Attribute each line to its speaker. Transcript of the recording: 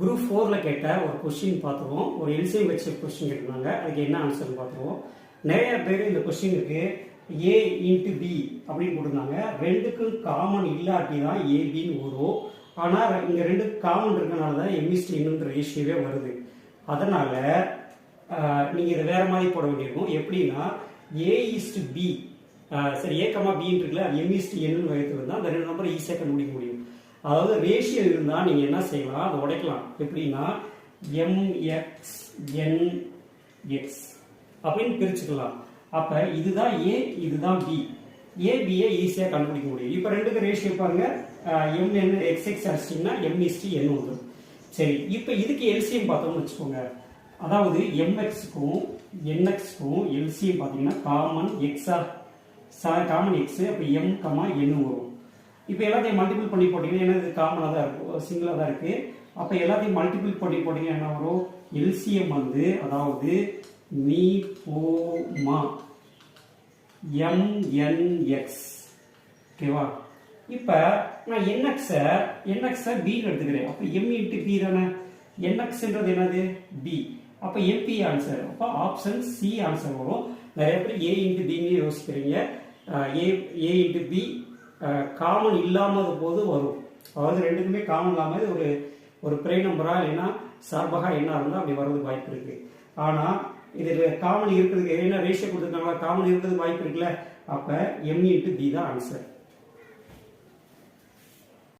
Speaker 1: Group ஃபோரில் கேட்ட ஒரு கொஸ்டின் பார்த்துருவோம். ஒரு எல்சிஎம் வச்ச கொஸ்டின் கேட்டிருந்தாங்க. அதுக்கு என்ன ஆன்சர்னு பார்த்துருவோம். நிறைய பேர் இந்த கொஸ்டினுக்கு ஏ இன்ட்டு பி அப்படின்னு போட்டிருந்தாங்க. ரெண்டுக்கும் காமன் இல்லாட்டி தான் ஏபின்னு வரும். ஆனால் இங்கே ரெண்டு காமன் இருக்கனால தான் எம்இஸ்டி இன்னுன்ற ரேஷியோவே வருது. அதனால் நீங்கள் இதை வேறு மாதிரி போட வேண்டியிருக்கும். எப்படின்னா ஏ இஸ்டு பி சரி ஏ கமா பின்னு இருக்குல்ல அது எம் என்னன்னு வகைத்து தான் அந்த ரெண்டு நம்பர் ஈஸியாக கண்டுபிடிக்க முடியும். அதாவது ரேஷியோ இருந்தால் நீங்கள் என்ன செய்யலாம்? அதை உடைக்கலாம். எப்படின்னா எம்எக்ஸ் என் எக்ஸ் அப்படின்னு பிரிச்சுக்கலாம். அப்போ இதுதான் ஏ இதுதான் பி ஏபியை ஈஸியாக கண்டுபிடிக்க முடியும். இப்போ ரெண்டுக்கு ரேஷியோ பாருங்க. எம் என் எக்ஸ் எக்ஸ் அடிச்சிட்டிங்கன்னா எம்இஸ்டி என் வந்துடும் சரி இப்போ இதுக்கு எல்சிஎம் பார்த்தோம்னு வச்சுக்கோங்க. அதாவது எம்எக்ஸுக்கும் என்எக்ஸ்க்கும் எல்சிஎம் பார்த்தீங்கன்னா காமன் எக்ஸா காமன் எக்ஸு அப்போ எம் கமா என் வரும். இப்போ எல்லாத்தையும் மல்டிபிள் பண்ணி போட்டிங்கன்னா ஏன்னா இது காமனாக தான் இருக்கும் சிங்கிளாக தான் இருக்குது அப்போ எல்லாத்தையும் மல்டிபிள் பண்ணி போட்டிங்கன்னா என்ன வரும்? எல்சிஎம் வந்து அதாவது நீ போமா எம்என்எக்ஸ் ஓகேவா இப்போ நான் என்எக்ஸை என்எக்ஸை பின்னு எடுத்துக்கிறேன். அப்போ எம் இன்ட்டு பி தானே? என்எக்ஸ்ன்றது என்னது? பி அப்போ எம்பி ஆன்சர் அப்போ ஆப்ஷன் சி ஆன்சர் வரும். நிறைய பேர் ஏ இன்ட்டு பின்னு யோசிக்கிறீங்க. A A into B common இல்லாமல் போது வரும். அதாவது ரெண்டுக்குமே காமன் இல்லாமல் ஒரு ஒரு பிரை நம்பரா இல்லைன்னா சார்பாக என்ன இருந்தால் அப்படி வர்றதுக்கு வாய்ப்பு இருக்கு. ஆனால் இதில் காமன் இருக்கிறதுக்கு என்ன ரேஷியோ கொடுத்துருக்காங்களா? காமன் இருக்கிறதுக்கு வாய்ப்பு இருக்குல்ல? அப்போ எம் இன்ட்டு பி தான் ஆன்சர்